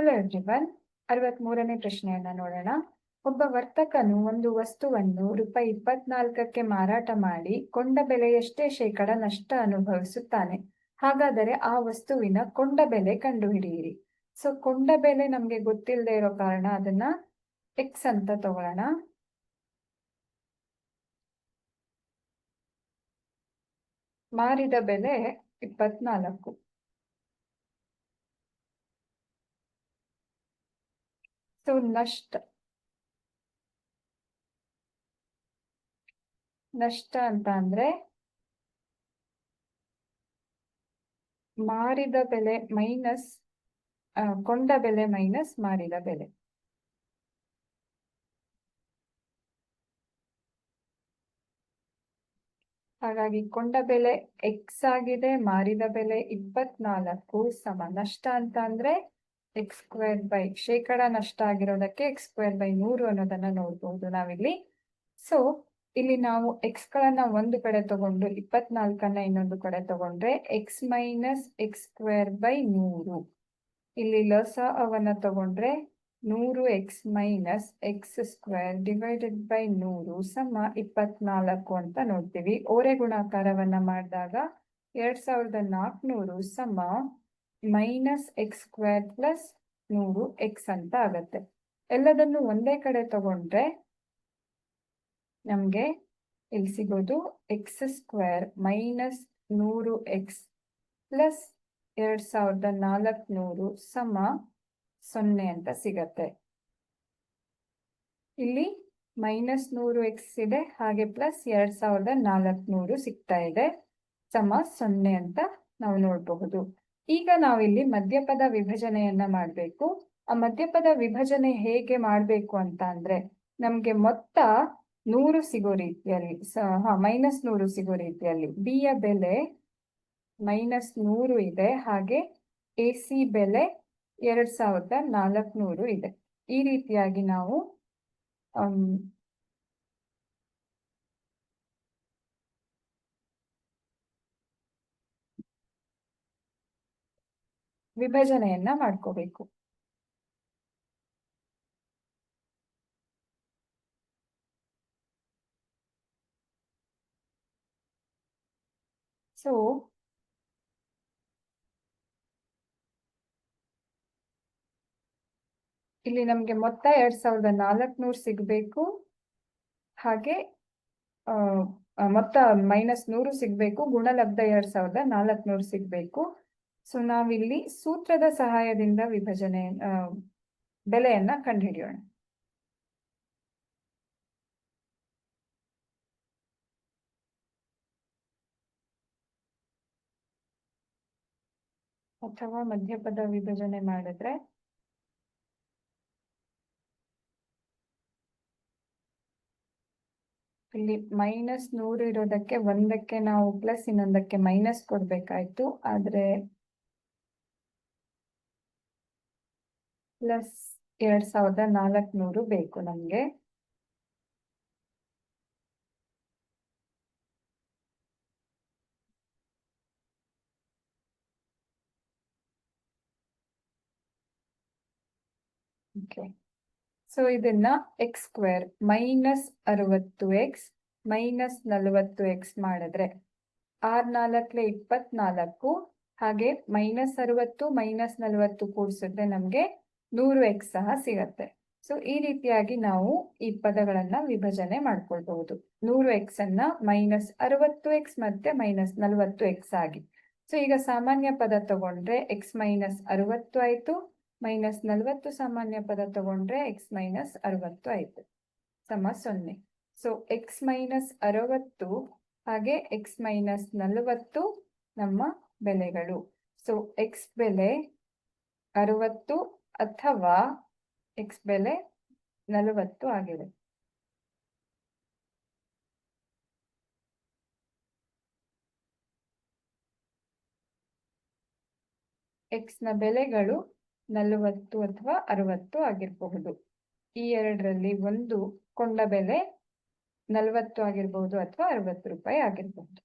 Hello everyone ಅರವತ್ಮೂರನೇ ಪ್ರಶ್ನೆಯನ್ನ ನೋಡೋಣ. ಒಬ್ಬ ವರ್ತಕನು ಒಂದು ವಸ್ತುವನ್ನು ರೂಪಾಯಿ ಇಪ್ಪತ್ನಾಲ್ಕಕ್ಕೆ ಮಾರಾಟ ಮಾಡಿ ಕೊಂಡ ಬೆಲೆಯಷ್ಟೇ ಶೇಕಡ ನಷ್ಟ ಅನುಭವಿಸುತ್ತಾನೆ. ಹಾಗಾದರೆ ಆ ವಸ್ತುವಿನ ಕೊಂಡ ಬೆಲೆ ಕಂಡುಹಿಡಿಯಿರಿ. ಸೊ, ಕೊಂಡ ಬೆಲೆ ನಮ್ಗೆ ಗೊತ್ತಿಲ್ಲದೆ ಇರೋ ಕಾರಣ ಅದನ್ನ ಎಕ್ಸ್ ಅಂತ ತಗೊಳ್ಳೋಣ. ಮಾರಿದ ಬೆಲೆ ಇಪ್ಪತ್ನಾಲ್ಕು. ಸೊ ನಷ್ಟ ನಷ್ಟ ಅಂತ ಅಂದ್ರೆ ಮಾರಿದ ಬೆಲೆ ಮೈನಸ್ ಕೊಂಡ ಬೆಲೆ ಮೈನಸ್ ಮಾರಿದ ಬೆಲೆ. ಹಾಗಾಗಿ ಕೊಂಡ ಬೆಲೆ ಎಕ್ಸ್ ಆಗಿದೆ, ಮಾರಿದ ಬೆಲೆ ಇಪ್ಪತ್ನಾಲ್ಕು ಸಮ. ನಷ್ಟ ಅಂತ ಅಂದ್ರೆ ಎಕ್ಸ್ ಸ್ಕ್ವೇರ್ ಬೈ ಶೇಕಡ ನಷ್ಟ ಆಗಿರೋದಕ್ಕೆ ಎಕ್ಸ್ ಸ್ಕ್ವೇರ್ ಬೈ ನೂರು ಅನ್ನೋದನ್ನ ನೋಡ್ಬೋದು ನಾವಿಲ್ಲಿ. ಸೊ ಇಲ್ಲಿ ನಾವು ಎಕ್ಸ್ ಗಳನ್ನ ಒಂದು ಕಡೆ ತಗೊಂಡು ಇಪ್ಪತ್ನಾಲ್ಕನ್ನ ಇನ್ನೊಂದು ಕಡೆ ತಗೊಂಡ್ರೆ X minus X square by ನೂರು ಇಲ್ಲಿ ಲಸ ಅವನ್ನ ತಗೊಂಡ್ರೆ ನೂರು X minus X square divided by ನೂರು ಸಮ ಇಪ್ಪತ್ನಾಲ್ಕು ಅಂತ ನೋಡ್ತೀವಿ. ಓರೆ ಗುಣಾಕಾರವನ್ನ ಮಾಡಿದಾಗ ಎರಡ್ ಸಾವಿರದ ನಾಲ್ಕುನೂರು ಸಮ ಮೈನಸ್ ಎಕ್ಸ್ ಸ್ಕ್ವೇರ್ ಪ್ಲಸ್ ನೂರು ಎಕ್ಸ್ ಅಂತ ಆಗತ್ತೆ. ಎಲ್ಲದನ್ನು ಒಂದೇ ಕಡೆ ತಗೊಂಡ್ರೆ ನಮ್ಗೆ ಇಲ್ಲಿ ಸಿಗೋದು ಎಕ್ಸ್ ಸ್ಕ್ವೇರ್ ಮೈನಸ್ ನೂರು ಎಕ್ಸ್ ಪ್ಲಸ್ ಎರಡ್ ಸಾವಿರದ ನಾಲ್ಕುನೂರು ಸಮ ಸೊನ್ನೆ ಅಂತ ಸಿಗತ್ತೆ. ಇಲ್ಲಿ ಮೈನಸ್ ನೂರು ಎಕ್ಸ್ ಇದೆ, ಹಾಗೆ ಪ್ಲಸ್ ಎರಡ್ ಸಾವಿರದ ನಾಲ್ಕುನೂರು ಸಿಗ್ತಾ ಇದೆ, ಸಮ ಸೊನ್ನೆ ಅಂತ ನಾವು ನೋಡಬಹುದು. ಈಗ ನಾವಿಲ್ಲಿ ಮಧ್ಯಪದ ವಿಭಜನೆಯನ್ನ ಮಾಡಬೇಕು. ಆ ಮಧ್ಯಪದ ವಿಭಜನೆ ಹೇಗೆ ಮಾಡಬೇಕು ಅಂತ ಅಂದ್ರೆ ನಮ್ಗೆ ಮೊತ್ತ ನೂರು ಸಿಗೋ ರೀತಿಯಲ್ಲಿ ಹಾ ಮೈನಸ್ ನೂರು ಸಿಗೋ ರೀತಿಯಲ್ಲಿ. ಬಿ ಯ ಬೆಲೆ ಮೈನಸ್ ನೂರು ಇದೆ. ಹಾಗೆ ಎ ಸಿ ಬೆಲೆ ಎರಡ್ ಸಾವಿರದ ನಾಲ್ಕುನೂರು ಇದೆ. ಈ ರೀತಿಯಾಗಿ ನಾವು ವಿಭಜನೆಯನ್ನ ಮಾಡ್ಕೋಬೇಕು. ಸೊ ಇಲ್ಲಿ ನಮ್ಗೆ ಮೊತ್ತ ಎರಡ್ ಸಾವಿರದ ನಾಲ್ಕುನೂರು ಸಿಗ್ಬೇಕು. ಹಾಗೆ ಮೊತ್ತ ಮೈನಸ್ ನೂರು ಸಿಗ್ಬೇಕು. ಗುಣಲಬ್ಧ ಎರಡ್ ಸಾವಿರದ ನಾಲ್ಕುನೂರು ಸಿಗ್ಬೇಕು. ಸೊ ನಾವಿಲ್ಲಿ ಸೂತ್ರದ ಸಹಾಯದಿಂದ ವಿಭಜನೆ ಬೆಲೆಯನ್ನ ಕಂಡುಹಿಡಿಯೋಣ. ಅಥವಾ ಮಧ್ಯಪದ ವಿಭಜನೆ ಮಾಡಿದ್ರೆ? ಇಲ್ಲಿ ಮೈನಸ್ ನೂರು ಇರೋದಕ್ಕೆ ಒಂದಕ್ಕೆ ನಾವು ಪ್ಲಸ್ ಇನ್ನೊಂದಕ್ಕೆ ಮೈನಸ್ ಕೊಡ್ಬೇಕಾಯ್ತು. ಆದ್ರೆ ಪ್ಲಸ್ ಎರಡ್ ಸಾವಿರದ ನಾಲ್ಕುನೂರು ಬೇಕು ನಮ್ಗೆ. ಸೊ ಇದನ್ನ ಎಕ್ಸ್ ಸ್ಕ್ವೇರ್ ಮೈನಸ್ ಅರವತ್ತು ಎಕ್ಸ್ ಮೈನಸ್ ನಲವತ್ತು ಎಕ್ಸ್ ಮಾಡಿದ್ರೆ ಆರ್ ನಾಲ್ಕಲೆ ಇಪ್ಪತ್ನಾಲ್ಕು, ಹಾಗೆ ಮೈನಸ್ ಅರವತ್ತು ಮೈನಸ್ ನಲವತ್ತು ಕೂಡಿಸಿದ್ರೆ ನಮ್ಗೆ ನೂರು ಎಕ್ಸ್ ಸಹ ಸಿಗತ್ತೆ. ಸೊ ಈ ರೀತಿಯಾಗಿ ನಾವು ಈ ಪದಗಳನ್ನ ವಿಭಜನೆ ಮಾಡ್ಕೊಳ್ಬಹುದು. ನೂರು ಎಕ್ಸ್ ಅನ್ನ ಮೈನಸ್ ಅರವತ್ತು ಎಕ್ಸ್ ಮತ್ತೆ ಮೈನಸ್ ನಲವತ್ತು ಎಕ್ಸ್ ಆಗಿ. ಸೊ ಈಗ ಸಾಮಾನ್ಯ ಪದ ತಗೊಂಡ್ರೆ ಎಕ್ಸ್ ಮೈನಸ್ ಅರವತ್ತು ಆಯ್ತು. ಮೈನಸ್ ನಲವತ್ತು ಸಾಮಾನ್ಯ ಪದ ತಗೊಂಡ್ರೆ ಎಕ್ಸ್ ಮೈನಸ್ ಅರವತ್ತು ಆಯ್ತು. ಸಮ ಸೊನ್ನೆ. ಸೊ ಎಕ್ಸ್ ಮೈನಸ್ ಅರವತ್ತು ಹಾಗೆ ಎಕ್ಸ್ ಮೈನಸ್ ನಲವತ್ತು ನಮ್ಮ ಬೆಲೆಗಳು. ಸೊ ಎಕ್ಸ್ ಬೆಲೆ ಅರವತ್ತು ಅಥವಾ ಎಕ್ಸ್ ಬೆಲೆ ನಲವತ್ತು ಆಗಿದೆ. ಎಕ್ಸ್ನ ಬೆಲೆಗಳು ನಲವತ್ತು ಅಥವಾ ಅರವತ್ತು ಆಗಿರಬಹುದು. ಈ ಎರಡರಲ್ಲಿ ಒಂದು ಕೊಂಡ ಬೆಲೆ ನಲವತ್ತು ಆಗಿರಬಹುದು ಅಥವಾ ಅರವತ್ತು ರೂಪಾಯಿ ಆಗಿರಬಹುದು.